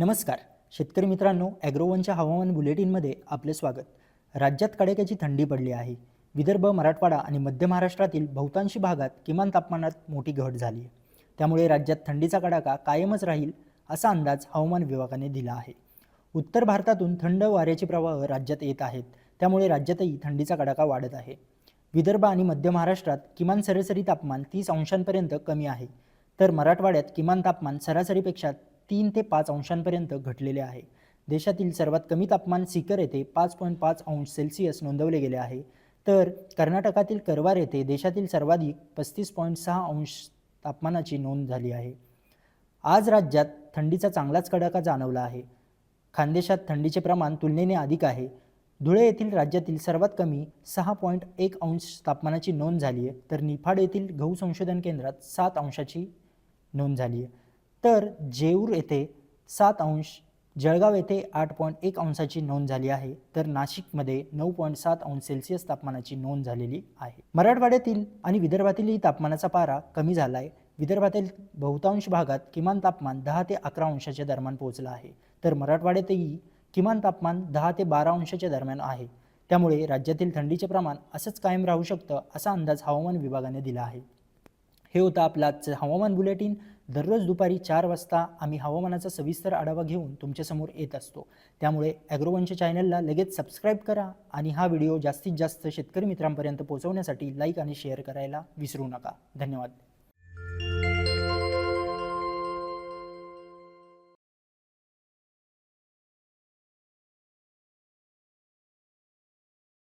नमस्कार. शेतकरी मित्रांनो ॲग्रोवनच्या हवामान बुलेटिनमध्ये आपले स्वागत. राज्यात कडाक्याची थंडी पडली आहे. विदर्भ मराठवाडा आणि मध्य महाराष्ट्रातील बहुतांशी भागात किमान तापमानात मोठी घट झाली आहे. त्यामुळे राज्यात थंडीचा कडाका कायमच राहील असा अंदाज हवामान विभागाने दिला आहे. उत्तर भारतातून थंड वाऱ्याचे प्रवाह राज्यात येत आहेत. त्यामुळे राज्यातही थंडीचा कडाका वाढत आहे. विदर्भ आणि मध्य महाराष्ट्रात किमान सरासरी तापमान तीस अंशांपर्यंत कमी आहे. तर मराठवाड्यात किमान तापमान सरासरीपेक्षा तीन ते पाच अंशांपर्यंत घटलेले आहे. देशातील सर्वात कमी तापमान सिकर येथे पाच पॉईंट पाच अंश सेल्सिअस नोंदवले गेले आहे. तर कर्नाटकातील करवार येथे देशातील सर्वाधिक पस्तीस पॉईंट सहा अंश तापमानाची नोंद झाली आहे. आज राज्यात थंडीचा चांगलाच कडाका जाणवला आहे. खानदेशात थंडीचे प्रमाण तुलनेने अधिक आहे. धुळे येथील राज्यातील सर्वात कमी सहा पॉईंट एक अंश तापमानाची नोंद झाली आहे. तर निफाड येथील गहू संशोधन केंद्रात सात अंशाची नोंद झाली आहे. तर जेऊर येथे सात अंश जळगाव येथे आठ पॉईंट एक अंशाची नोंद झाली आहे. तर नाशिकमध्ये नऊ पॉईंट सात अंश सेल्सिअस तापमानाची नोंद झालेली आहे. मराठवाड्यातील आणि विदर्भातीलही तापमानाचा पारा कमी झाला आहे विदर्भातील बहुतांश भागात किमान तापमान दहा ते अकरा अंशाच्या दरम्यान पोहोचलं आहे. तर मराठवाड्यातही किमान तापमान दहा ते बारा अंशाच्या दरम्यान आहे. त्यामुळे राज्यातील थंडीचे प्रमाण असंच कायम राहू शकतं असा अंदाज हवामान विभागाने दिला आहे. हे होतं आपलं आजचं हवामान बुलेटिन. दररोज दुपारी चार वाजता आम्ही हवामानाचा सविस्तर आढावा घेऊन तुमच्यासमोर येत असतो. त्यामुळे ॲग्रोवनच्या चॅनलला लगेच सबस्क्राईब करा आणि हा व्हिडिओ जास्तीत जास्त शेतकरी मित्रांपर्यंत पोहोचवण्यासाठी लाईक आणि शेअर करायला विसरू नका. धन्यवाद.